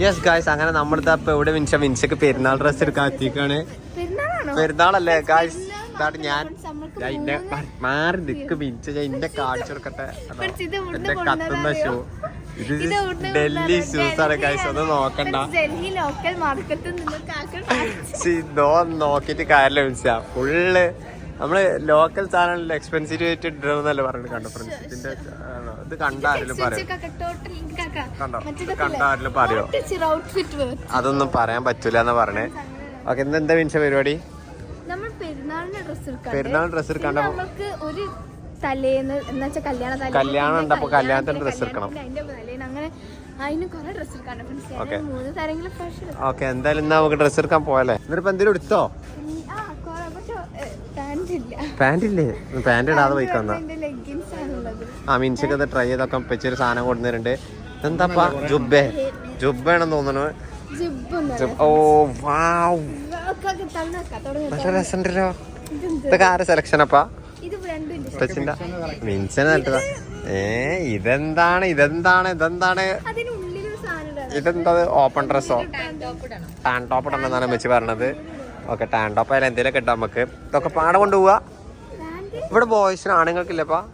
Yes guys അങ്ങനെ നമ്മളിത് അപ്പൊ എവിടെ വിൻസ വിൻസക്ക് പെരുന്നാൾ ഡ്രസ് എടുക്കാൻ എത്തിക്കാണ് പെരുന്നാളല്ലേ ഗായ്സ് ഞാൻ. മാറി ഇത് ഒന്ന് നോക്കണ്ട. ഫുള്ള് നമ്മൾ ലോക്കൽ സാധനമല്ലോ എക്സ്പെൻസീവ് ആയിട്ട് ഇടണമെന്നല്ലേ പറഞ്ഞിട്ട് കണ്ടോ ഫ്രണ്ട്സ് ഇതിന്റെ ഇത് കണ്ടാരെങ്കിലും പറയും? കണ്ടോ? പറയോ? അതൊന്നും പറയാൻ പറ്റൂല എന്ന് പറഞ്ഞേ. ഓക്കെ ഇന്ന് എന്താ മിൻസ പരിപാടി? എടുക്കാൻ പെരുന്നാൾ ഡ്രസ് എടുക്കാണ്ട്. നമുക്ക് ഒരു തലേന്ന് എന്ന് വെച്ചാൽ കല്യാണ കല്യാണം ഉണ്ട്, അപ്പൊ കല്യാണത്തിന് ഡ്രസ് എടുക്കണം. അങ്ങനെ അതിന് കുറെ ഡ്രസ് എടുക്കാണ്ട്. Friends Okay. മൂന്ന് ഫ്രഷ് ഓക്കെ എന്തായാലും ഇന്ന് നമുക്ക് ഡ്രസ് എടുക്കാൻ പോയല്ലേ എന്നിട്ട് എന്തെങ്കിലും എടുത്തോ? പാന്റ് ഇല്ല. പാന്റ് ഇടാതെ പോയിക്കൊന്ന. ആ മിൻസൊക്കെ ട്രൈ ചെയ്തൊക്കെ വെച്ചൊരു സാധനം കൊണ്ടുവരുന്നുണ്ട് എന്താപ്പാ ജുബേ ജുബാണെന്ന് തോന്നുന്നു. ജുബ്- ഓ വാവ്. നല്ല രസമുണ്ടല്ലോ. ഇതൊക്കെ ആരെ സെലക്ഷൻ അപ്പാ? ടച്ചിന്റെ മിൻസനെ നല്ലതാ. ഏ ഇതെന്താണ്? ഇതെന്താണ്? ഇതെന്താണ്? ഇതെന്താ ഓപ്പൺ ഡ്രസ്സോ ടാൻ ടോപ്പ് ഇടണമെന്നാണ് വെച്ച് പറഞ്ഞത്. ഓക്കെ ടാൻ ടോപ്പ് ആയാലും എന്തെങ്കിലുമൊക്കെ ഇട്ടാ നമുക്ക്. ഇതൊക്കെ പാടെ കൊണ്ടുപോവാ. ഇവിടെ ബോയ്സിന് ആണുങ്ങൾക്കില്ലപ്പാ.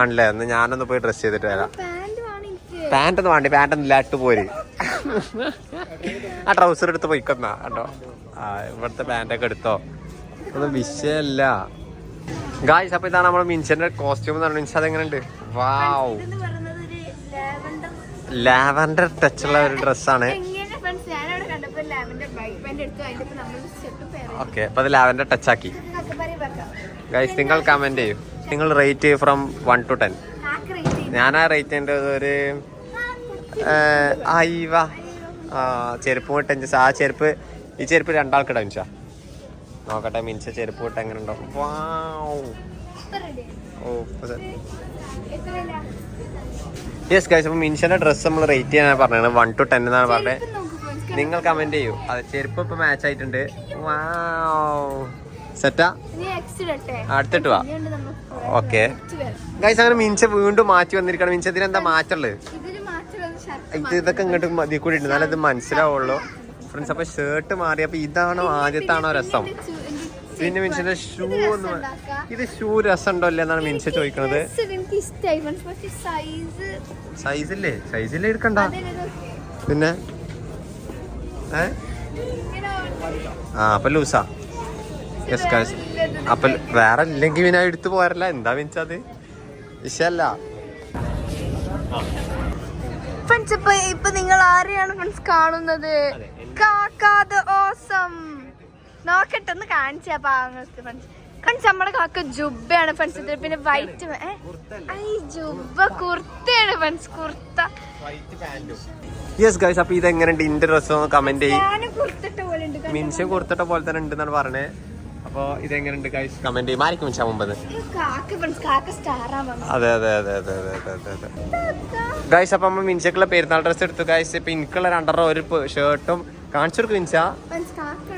ആണല്ലേ? എന്ന് ഞാനൊന്ന് പോയി ഡ്രസ് ചെയ്തിട്ട് വരാം. പാന്റ് ഒന്ന് ഒന്നും വേണ്ടി പാന്റ് ഒന്നും ഇല്ലാട്ട് പോര്. ആ ട്രൗസർ എടുത്ത് പോയിക്കൊന്നാ കേട്ടോ ആ ഇവിടുത്തെ പാന്റൊക്കെ എടുത്തോ. ഒന്നും വിഷയമല്ല ഗായ്സ് അപ്പൊ ഇതാണ് നമ്മുടെ മിൻസിന്റെ കോസ്റ്റ്യൂം എന്ന് പറഞ്ഞാൽ മിൻസ് അതെങ്ങനെയുണ്ട്? Wow lavender. ടച്ച് ഉള്ള ഒരു ഡ്രസ്സാണ് ഓക്കെ അപ്പൊ അത് ലാവൻഡർ ടച്ച് ആക്കി. ഗൈസ് നിങ്ങൾ കമന്റ് ചെയ്യും. നിങ്ങൾ rate from one to ten rate ഞാൻ ആ റേറ്റിന്റെ ഒരു അയ്യവ ആ ചെരുപ്പ് വിട്ടഞ്ച് ആ ചെരുപ്പ് ഈ ചെരുപ്പ് രണ്ടാൾക്കിടാം മിൻസ നോക്കട്ടെ മിൻസ ചെരുപ്പ് വിട്ട് എങ്ങനെ ഉണ്ടോ ഓ എത്രയല്ല യെസ് ഗൈസ് അപ്പൊ മിൻഷന്റെ ഡ്രസ്സ് നമ്മൾ റേറ്റ് ചെയ്യാനാണ് പറഞ്ഞത്. വൺ ടു ടെൻ എന്നാണ് പറഞ്ഞത്. നിങ്ങൾ കമന്റ് ചെയ്യൂ. അത് ചെരുപ്പ് ഇപ്പൊ മാച്ച് ആയിട്ടുണ്ട്. അടുത്തിട്ട് വാ. ഓക്കെ. ഗൈസ് അങ്ങനെ മിൻച വീണ്ടും മാറ്റി വന്നിരിക്കണം. മിൻച ഇതിന് എന്താ മാറ്റുള്ളത് ഇത് ഇതൊക്കെ ഇങ്ങോട്ട് മതി കൂടി ഉണ്ട് എന്നാലത് മനസ്സിലാവുള്ളൂ. ഫ്രണ്ട്സ് അപ്പൊ ഷർട്ട് മാറി. അപ്പൊ ഇതാണോ ആദ്യത്താണോ രസം? പിന്നെ മിൻസിന്റെ ഷൂ എന്ന് ഇത് ഷൂ രസമുണ്ടോ അല്ലേ എന്നാണ് മിൻസ ചോദിക്കണത്. സൈസില്ലേ സൈസില്ലേ എടുക്കണ്ട? പിന്നെ? ആ അപ്പൊ ലൂസാ. യെസ് ഗൈസ് അപ്പൊ വേറെ ഇല്ലെങ്കിൽ പിന്നെ എടുത്തു പോരല്ല എന്താ വെച്ചത് വിഷയല്ല. ഫ്രണ്ട്സ് ഇപ്പൊ ഇപ്പൊ നിങ്ങൾ ആരെയാണ് ഫ്രണ്ട്സ് കാണുന്നത്? കാക്കാത് ഓസം നോക്കട്ടെ ഒന്ന് കാണിച്ചാ പാങ്ങൾക്ക് ഫ്രണ്ട്സ് ഫ്രണ്ട്സ് നമ്മുടെ കാക്ക ജുബയാണ് ഫ്രണ്ട്സ് ഇത് പിന്നെ വൈറ്റ് ഐ ജുബ കുർത്തയാണ് ഫ്രണ്ട്സ് കുർത്ത. യെസ് ഗൈസ് അപ്പൊ ഇത് എങ്ങനെയുണ്ട് ഇന്റെ ഡ്രസ് ഒന്ന് കമന്റ് ചെയ്യും. ഞാനും കുർത്തിട്ട പോലെ ഉണ്ട്. കണ്ടോ? മിൻഷൻ പോലെ തന്നെ ഉണ്ടെന്നാണ് പറഞ്ഞത് അപ്പൊ ഇതെങ്ങനെയുണ്ട് ഗൈസ് കമന്റ് ചെയ്യും. ആയിരിക്കും മിൻഷ മുമ്പത്. അതെ അതെ അതെ അതെ അതെ അതെ അതെ അതെ. ഗൈസ് അപ്പൊ നമ്മൾ മിൻഷക്കുള്ള പെരുന്നാൾ ഡ്രസ് എടുത്തു. ഗൈസ് എനിക്കുള്ള രണ്ടര ഒരു ഷർട്ടും കാണിച്ചു കൊടുക്കും കാക്ക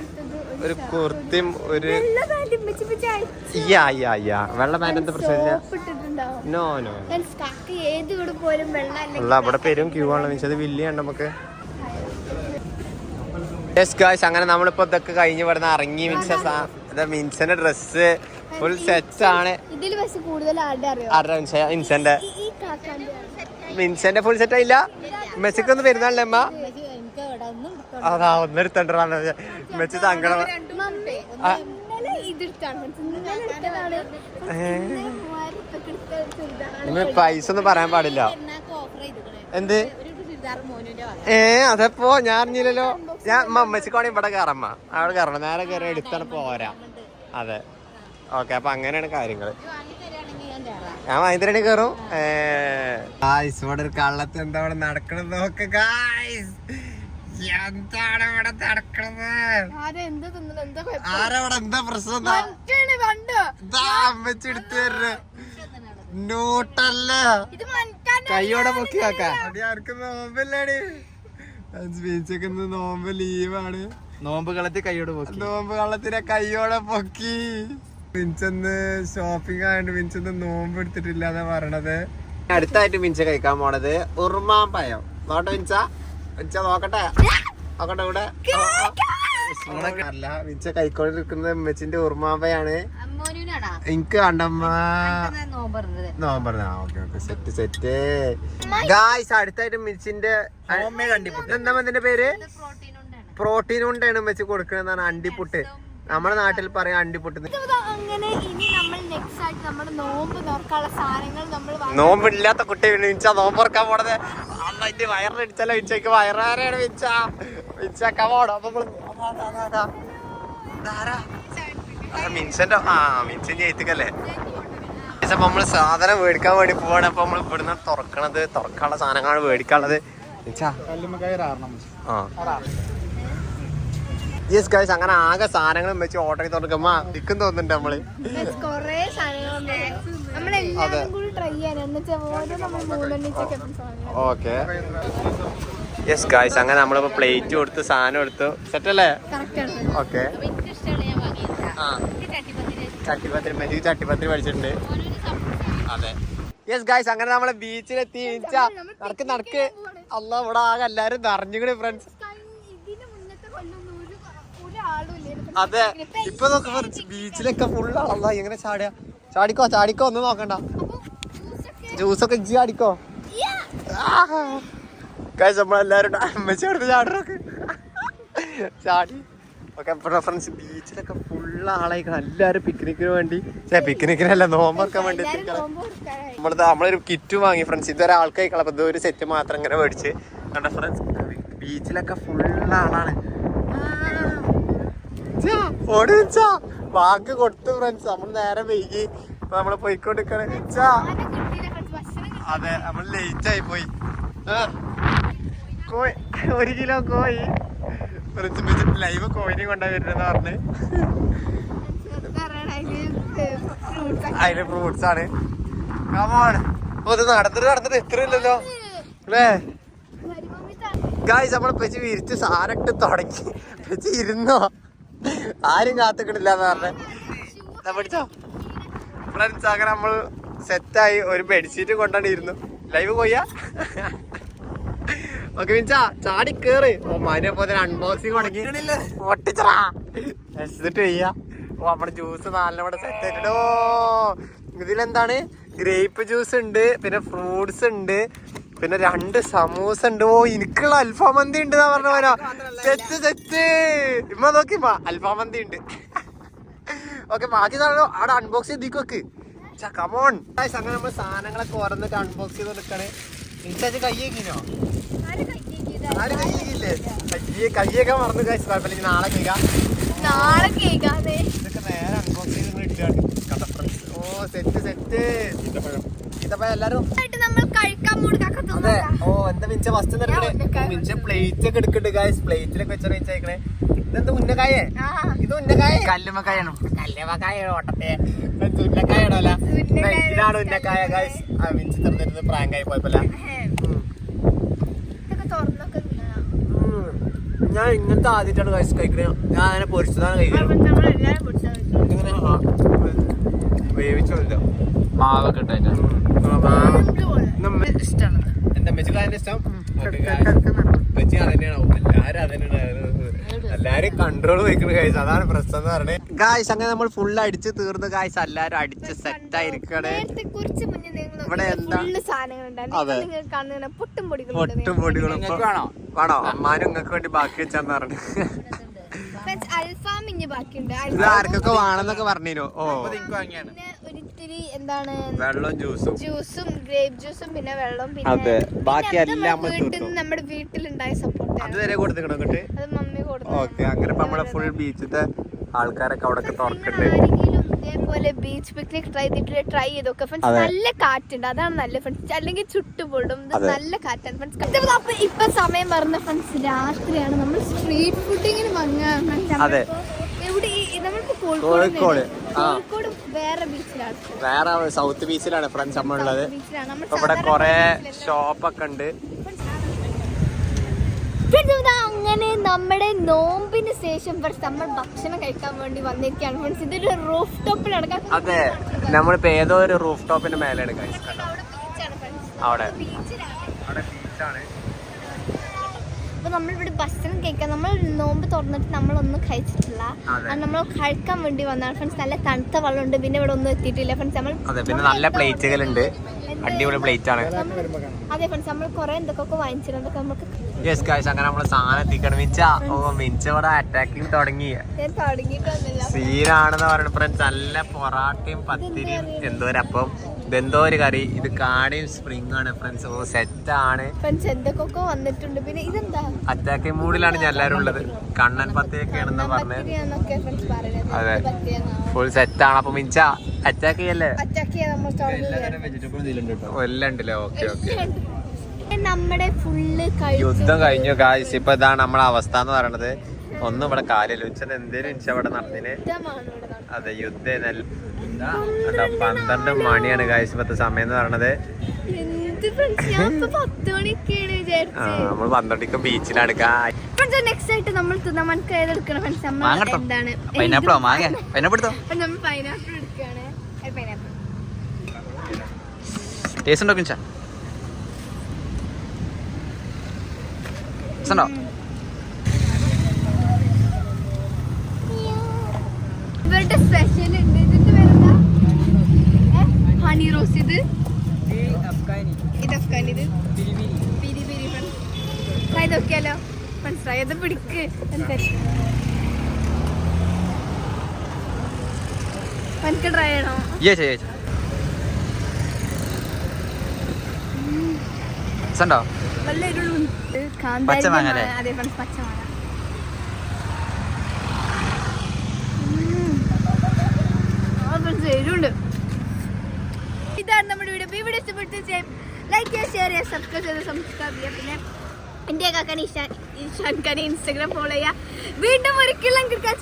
ഒരു കുർത്തിയും ഒരു പാന്റ് യാ യാ യാ. വെള്ള പാന്റ് എന്താ പ്രശ്നമില്ല നോ നോ അല്ലെങ്കിൽ അവിടെ പേരും ക്യൂ ആണല്ലോ മിൻസ് അത് വലിയ നമുക്ക്? യെസ് ഗായ്സ് അങ്ങനെ നമ്മളിപ്പോ ഇതൊക്കെ കഴിഞ്ഞ് ഇവിടുന്ന് ഇറങ്ങി മിൻസന്റെ ഡ്രസ്സ് ഫുൾ സെറ്റ് ആണ്. ഇതിൽ പക്ഷെ കൂടുതൽ ആരുടെ അറിയോ? ആരുടെ മിൻസന്റെ. മിൻസന്റെ ഫുൾ സെറ്റ് ആയില്ല മെസ്സിക്ക് ഒന്ന് പെരുന്നാളില്ലേ അമ്മ? അതാ ഒന്നെടുത്തണ്ടാണ് മെസ്സി തങ്കട പൈസ ഒന്നും പറയാൻ പാടില്ല. എന്ത്? ഏ അതെപ്പോ? ഞാൻ അറിഞ്ഞില്ലല്ലോ. ഞാൻ മമ്മച്ചിക്കോണി ഇവിടെ കയറമ്മ അവിടെ കയറണം നേരെ കയറി എടുത്താണ് പോരാ. അതെ. ഓക്കെ അപ്പൊ അങ്ങനെയാണ് കാര്യങ്ങൾ ഞാൻ വൈകുന്നേരം കയറും ഗായ്സ് ഇവിടെ ഒരു കള്ളത്ത് എന്താ ഇവിടെ നടക്കണത് നോക്ക് ഗായ്സ് എന്താണ് ഇവിടെ നടക്കണത്? ആരാ എന്ത് തിന്നത് എന്താ കുഴപ്പം? ആരവിടെ എന്താ പ്രശ്നം? അമ്മച്ചി എടുത്തു തരുന്നത് നോട്ടല്ല? കൈയോടെ പൊക്കി വെക്കാം. ആർക്കും നോമ്പല്ലേടി. ഇന്ന് നോമ്പ് ലീവാണ്. നോമ്പ് കളത്തി കൈയോടെ പൊക്കി. നോമ്പ് കളത്തിനെ കൈയോടെ പൊക്കി. മിഞ്ചന്ന് ഷോപ്പിംഗ് ആയതുകൊണ്ട് മിഞ്ചന്ന് നോമ്പ് എടുത്തിട്ടില്ല എന്നാ പറയണത്. അടുത്തായിട്ട് മിഞ്ച കഴിക്കാൻ പോണത് ഉറുമാമ്പയം നോട്ടെ മിഞ്ച മിച്ച നോക്കട്ടെ. നോക്കട്ടെ ഇവിടെ. അല്ല മിഞ്ച കൈക്കോണ്ടിരിക്കുന്നത് ഉമ്മച്ചിന്റെ ഉറുമാമ്പയാണ് മോനുനാടാ എനിക്ക് കണ്ടമ്മ. നോമ്പറത് നോമ്പർ okay okay. Set set. Guys അടുത്തായിട്ട് മിച്ചിന്റെ എന്താ ഇതിന്റെ പേര്? പ്രോട്ടീൻ ഉണ്ടാണ് കൊണ്ടാണ് വെച്ച് കൊടുക്കണെന്നാണ് അണ്ടിപ്പുട്ട്. നമ്മുടെ നാട്ടിൽ പറയാം അണ്ടിപ്പുട്ട്. അങ്ങനെ ഇനി നമ്മൾ നെക്സ്റ്റ് ആയിട്ട് നമ്മുടെ നോമ്പ് നോക്കാനുള്ള സാധനങ്ങൾ നമ്മൾ നോമ്പില്ലാത്ത കുട്ടി വിളിച്ചാ നോമ്പറക്കാൻ പോണത്. അല്ല എന്റെ വയറിനടിച്ചാലോ വിച്ചയ്ക്ക് വയറാരാണ് വിച്ച മിച്ചക്ക പോണോ അപ്പൊ മിൻസന്റെ ആ മിൻസിന്റെ എഴുത്തിക്കല്ലേ? അപ്പൊ നമ്മൾ സാധനം മേടിക്കാൻ വേണ്ടി പോവാണ്. അപ്പൊ നമ്മൾ ഇവിടുന്ന് തുറക്കണത് തുറക്കാനുള്ള സാധനങ്ങളാണ് മേടിക്കാനുള്ളത്. യെസ് ഗൈസ് അങ്ങനെ ആകെ സാധനങ്ങളും വെച്ച് ഓർഡർ ചെയ്ത് തുറക്കുമ്പോ നിൽക്കും തോന്നുന്നുണ്ട് നമ്മൾ. ഓക്കെ യെസ് ഗൈസ് അങ്ങനെ നമ്മളിപ്പോ പ്ലേറ്റ് കൊടുത്ത് സാധനം എടുത്തു. സെറ്റ് അല്ലേ? ഓക്കെ ചട്ടിപ്പത്തിരി മെജിക്ക് ചട്ടിപ്പത്തിരി പഠിച്ചിട്ടുണ്ട് അതെ. യെസ് ഗായ്സ് അങ്ങനെ നമ്മളെ ബീച്ചിലെത്തി. നടക്ക് നടക്ക്. അല്ല ഇവിടെ ആകെ എല്ലാരും നിറഞ്ഞുകൂടി ഫ്രണ്ട്സ് അതെ. ഇപ്പൊ നോക്ക് ഫ്രണ്ട്സ് ബീച്ചിലൊക്കെ ഫുള്ള് അള്ളാ എങ്ങനെ ചാടിയാ? ചാടിക്കോ ചാടിക്കോ ഒന്ന് നോക്കണ്ട. ജ്യൂസൊക്കെ ഇജ്ജി ചാടിക്കോ? ഗായ്സ് നമ്മളെല്ലാരും അമ്മച്ചി അടുത്ത് ചാടറൊക്കെ ചാടി. ഓക്കെ ഫ്രണ്ട്സ് ബീച്ചിലൊക്കെ ഫുൾ ആളായിക്കണം. എല്ലാരും പിക്നിക്കിന് വേണ്ടി. ചേ പിക്നിക്കിനല്ല നോമ്പൊക്കെ വേണ്ടി നമ്മളിത് നമ്മളൊരു കിറ്റ് വാങ്ങി ഫ്രണ്ട്സ് ഇതൊരു ആൾക്കായിക്കള അപ്പൊ ഇതൊരു ഒരു സെറ്റ് മാത്രം ഇങ്ങനെ മേടിച്ച്. കണ്ട ഫ്രണ്ട്സ് ബീച്ചിലൊക്കെ ഫുൾ ആളാണ്. വാക്ക് കൊടുത്തു ഫ്രണ്ട്സ് നമ്മൾ നേരെ വൈകി. ഇപ്പൊ നമ്മൾ പോയിക്കൊണ്ടിരിക്കണേ. അതെ നമ്മൾ ലേറ്റ് ആയി പോയി. ഒരു കിലോ കോഴി. ലൈവ് കോഴിനെ കൊണ്ടാ വരുന്നെന്ന് പറഞ്ഞ്. അതിൽ ഫ്രൂട്ട്സ് ആണ്. ഓ ഇത് നടന്നിട്ട് നടന്നിട്ട് ഇത്ര ഇല്ലല്ലോ. അല്ലേ? ഗായ്സ് നമ്മൾ പെച്ച് വിരിച്ച് സാരട്ട് തുടങ്ങി. പെച്ച് ഇരുന്നോ? ആരും കാത്തുക്കണില്ല എന്ന് പറഞ്ഞേ പഠിച്ചോ ഫ്രണ്ട്സ് അങ്ങനെ നമ്മൾ സെറ്റായി ഒരു ബെഡ്ഷീറ്റ് കൊണ്ടാണ് ഇരുന്നു ലൈവ് പോയാ ഓക്കെ ചാടി കേറ്. ഓ മനെ പോലെ അൺബോക്സിങ് തുടങ്ങി. പൊട്ടിച്ചറാ എന്നിട്ട് ചെയ്യാ. ഓ നമ്മുടെ ജ്യൂസ് നാലിനെ സെറ്റ് ആയിട്ടോ ഇതിലെന്താണ്? ഗ്രേപ്പ് ജ്യൂസ് ഉണ്ട് പിന്നെ ഫ്രൂട്ട്സ് ഉണ്ട് പിന്നെ രണ്ട് സമൂസ ഉണ്ട്. ഓ എനിക്കുള്ള അൽഫാം മന്തി ഉണ്ട് പറഞ്ഞ പോരാ സെറ്റ് സെറ്റ് ഇമ്മ നോക്കി അൽഫാം മന്തി ഉണ്ട്. ഓക്കെ ബാക്കി സാധനം അവിടെ അൺബോക്സ് ചെയ്തിക്ക് വെക്ക് കമോൺ അങ്ങനെ നമ്മൾ സാധനങ്ങളൊക്കെ ഓരോന്നിട്ട് അൺബോക്സ് ചെയ്ത് കൊടുക്കണേ. ആര് കഴിക്കില്ല? ആര് കയ്യേക്കില്ലേ കയ്യെ കയ്യൊക്കെ മറന്നു കഴിച്ചു കുഴപ്പമില്ല. നാളെ കേൾക്കാം. നാളെ കേൾക്കാതെ. ഇതൊക്കെ നേരെ അൺബോക്സ് ചെയ്ത് ഇട്ടാണ് കഥ ഫ്രണ്ട്സ് ഓ സെറ്റ് സെറ്റ് ഈത്തപ്പഴം എല്ലാരും. കഴിക്കാൻ കൊടുക്കാക്ക അതെ. ഓ എന്താ മിഞ്ച ഫസ്റ്റ് ഞാൻ മിഞ്ച പ്ലേറ്റ് ഒക്കെ എടുക്കണ്ട് ഗായ്സ് പ്ലേറ്റിലൊക്കെ വെച്ചാൽ വെച്ചേക്കണേ ഇതെന്താ ഉന്നക്കായേ? ആ. ഇത് ഉന്നക്കായ? കല്ലുമ്മക്കായാണ്. കല്ലേവക്കായ ഓട്ടത്തെ. ഉന്നക്കായ ഇടല. ഇതാണ് ഉന്നക്കായ ഗായ്സ് ആ മിഞ്ചി തന്നിരുന്നത് പ്രാങ്ക് ആയി ഞാൻ ഇങ്ങനത്തെ ആദ്യമായിട്ടാണ് ഗായ്സ് കഴിക്കണേ. ഞാൻ അങ്ങനെ പൊരിച്ചതാണ് കഴിക്കുന്നത് വേവിച്ചോ. ഇങ്ങനെ വേവിച്ചല്ലോ മാവൊക്കെ ഇട്ടായിട്ട് എന്റെ മെച്ചിക്കാരന്റെ ഇഷ്ടം. എല്ലാരും കൺട്രോൾ വെക്കുന്ന കാഴ്ച അതാണ് പ്രശ്നം എന്ന് പറഞ്ഞേ. ഗായ്സ് അങ്ങനെ നമ്മൾ ഫുൾ അടിച്ച് തീർന്നു ഗായ്സ് എല്ലാരും അടിച്ച് സെറ്റ് ആയിരിക്കണേ ഇവിടെ എന്താ? അതെ. പൊട്ടും പൊടികളും? വേണോ? അമ്മാനും നിങ്ങൾക്ക് വേണ്ടി ബാക്കി വെച്ചാന്ന് പറഞ്ഞു. അൽഫാം ഇനി ബാക്കിയുണ്ട്. ഇത് ആർക്കൊക്കെ വേണമെന്നൊക്കെ പറഞ്ഞിരുന്നു. ഓ. പിന്നെ ഒരിത്തിരി എന്താണ്? വെള്ളം ജ്യൂസും ജ്യൂസും ഗ്രേപ്പ് ജ്യൂസും പിന്നെ വെള്ളം അതെ. ബാക്കി പിന്നെ അത് എല്ലാം നമ്മൾ നമ്മുടെ വീട്ടിൽ തീർത്തു. നിന്ന് നമ്മുടെ വീട്ടിലുണ്ടായ സപ്പോർട്ട് അതുവരെ കൊടുത്തിക്കണം അങ്ങോട്ട് അത് മമ്മി കൊടുത്തു ഓക്കെ അങ്ങനെ ഇപ്പൊ നമ്മളെ ഫുൾ ബീച്ചിത്തെ ആൾക്കാരൊക്കെ അവിടെ തുറക്കണ്ടേ. ആരെങ്കിലും ഇതേപോലെ ബീച്ച് പിക്നിക് ട്രൈ ചെയ്തിട്ട് ട്രൈ ചെയ്തൊക്കെ. ഫ്രണ്ട്സ്. നല്ല കാറ്റുണ്ട്. അതാണ് നല്ല ഫ്രണ്ട്സ് അല്ലെങ്കിൽ ചുട്ടുപൊടും ഇത്. നല്ല കാറ്റാണ്. ഫ്രണ്ട്സ് അപ്പൊ ഇപ്പൊ സമയം പറഞ്ഞ ഫ്രണ്ട്സ് രാത്രിയാണ് നമ്മൾ സ്ട്രീറ്റ് ഫുഡിങ്ങിന് വന്ന. എവിടെ നമ്മളിപ്പോ കോഴിക്കോട് വേറെ ബീച്ചിലാണ് വേറെ സൗത്ത് ബീച്ചിലാണ് ഫ്രണ്ട്സ് നമ്മളുള്ളത്. ഇവിടെ കൊറേ ഷോപ്പൊക്കെ ഉണ്ട്. അങ്ങനെ നമ്മുടെ നോമ്പിന് ശേഷം നമ്മൾ ഭക്ഷണം കഴിക്കാൻ വേണ്ടി വന്നിരിക്കുകയാണ് ഫ്രണ്ട്സ് ഇതൊരു റൂഫ് ടോപ്പിൽ നടക്കാൻ അതെ നമ്മളിപ്പോ ഏതോ ഒരു റൂഫ് ടോപ്പിന്റെ മേലെയാണ് കഴിച്ചത് അവിടെ അപ്പൊ നമ്മളിവിടെ ഭക്ഷണം കഴിക്കാൻ നമ്മൾ നോമ്പ് തുറന്നിട്ട് നമ്മളൊന്നും കഴിച്ചിട്ടില്ല. നമ്മൾ കഴിക്കാൻ വേണ്ടി വന്നാണ് ഫ്രണ്ട്സ് നല്ല തണുത്ത വെള്ളമുണ്ട് പിന്നെ ഇവിടെ ഒന്നും എത്തിയിട്ടില്ല ഫ്രണ്ട്സ് നമ്മൾ അതെ പിന്നെ നല്ല പ്ലേറ്റുകളുണ്ട് അടിപൊളി പ്ലേറ്റ് ആണ്. അതെ ഫ്രണ്ട്സ് നമ്മൾ കുറെ എന്തൊക്കെ വാങ്ങിച്ചിട്ടുണ്ട് നമുക്ക് യെസ് ഗായ്സ് അങ്ങനെ നമ്മൾ സാധനം എത്തിക്കണം. മിച്ച ഓ മിച്ച ഇവിടെ അറ്റാക്കിങ് തുടങ്ങി. സീനാണെന്ന് പറയുന്നത് ഫ്രണ്ട്സ് നല്ല പൊറാട്ടയും പത്തിരിയും എന്തോ ഒരു അപ്പം? ഇതെന്തോ ഒരു കറി. ഇത് കാടയും സ്പ്രിംഗ് ആണ് ഫ്രണ്ട്സ് ഓ സെറ്റ് ആണ്. ഫ്രണ്ട്സ് എന്തൊക്കെ വന്നിട്ടുണ്ട്? പിന്നെ ഇതെന്താ? അറ്റാക്കിംഗ് മൂഡിലാണ് ഞാൻ എല്ലാവരും ഉള്ളത്. കണ്ണൻ പത്തിയൊക്കെയാണെന്ന് പറഞ്ഞത്. അതെ. ഫുൾ സെറ്റ് ആണ്. അപ്പൊ മിച്ച അറ്റാക്ക് ചെയ്യല്ലേ? എല്ലാം ഓക്കെ ഓക്കെ. നമ്മുടെ ഫുള്ള് യുദ്ധം കഴിഞ്ഞു ഗായ്സ് ഇപ്പൊ ഇതാണ് നമ്മളെ അവസ്ഥ എന്ന് പറയണത്. ഒന്നും ഇവിടെ കാര്യമില്ല. ഉച്ചത് എന്തേലും ഉച്ച ഇവിടെ നടന്നിന് അതെ യുദ്ധം പന്ത്രണ്ട് മണിയാണ് ഗായ്സ് ഇപ്പത്തെ സമയം എന്ന് പറയണത്. നമ്മൾ പന്ത്രണ്ടിക്ക് ബീച്ചിലാണ് ഗായ് ഫ്രണ്ട്സ് നെക്സ്റ്റ് ആയിട്ട് നമ്മൾ തിന്നാൻ നമുക്ക് ഏതെടുക്കണം ഫ്രണ്ട്സ് നമ്മൾ എന്താണ്? പൈനാപ്പിളോ മാങ്ങ. പൈനാപ്പിൾ പൈനാപ്പിൾ എടുക്കുകയാണ്. പൈനാപ്പിൾ ടേസ്റ്റ് ഉണ്ടോ സ്പെഷ്യൽ ഉണ്ട്. ഇതിന്റെ പേരെന്താ? ഹണി റോസ് ഇത്? ഇത് അഫ്ഗാനി ഇത്? പിരി പിരി. ഫ്രണ്ട്സ് ഇത് നോക്കിയാലോ? മനസ്സിലായി. പിടിക്ക്. എനിക്ക് ട്രൈ ചെയ്യണോ യേച്ച ഉണ്ടോ പച്ചമാങ്ങ അല്ലേ? ഇതാണ് നമ്മുടെ വീഡിയോ. ഇവിടെ ഇഷ്ടപ്പെട്ടു ലൈക്ക് ചെയ്യുക ഷെയർ ചെയ്യുക സബ്സ്ക്രൈബ് ചെയ്ത് സബ്സ്ക്രൈബ് ചെയ്യുക. പിന്നെ എന്റെ കാക്കാൻ ഇഷാൻ ഇഷാൻ ഖാനെ ഇൻസ്റ്റാഗ്രാം ഫോളോ ചെയ്യുക. വീണ്ടും ഒരിക്കലും കിടക്കാൻ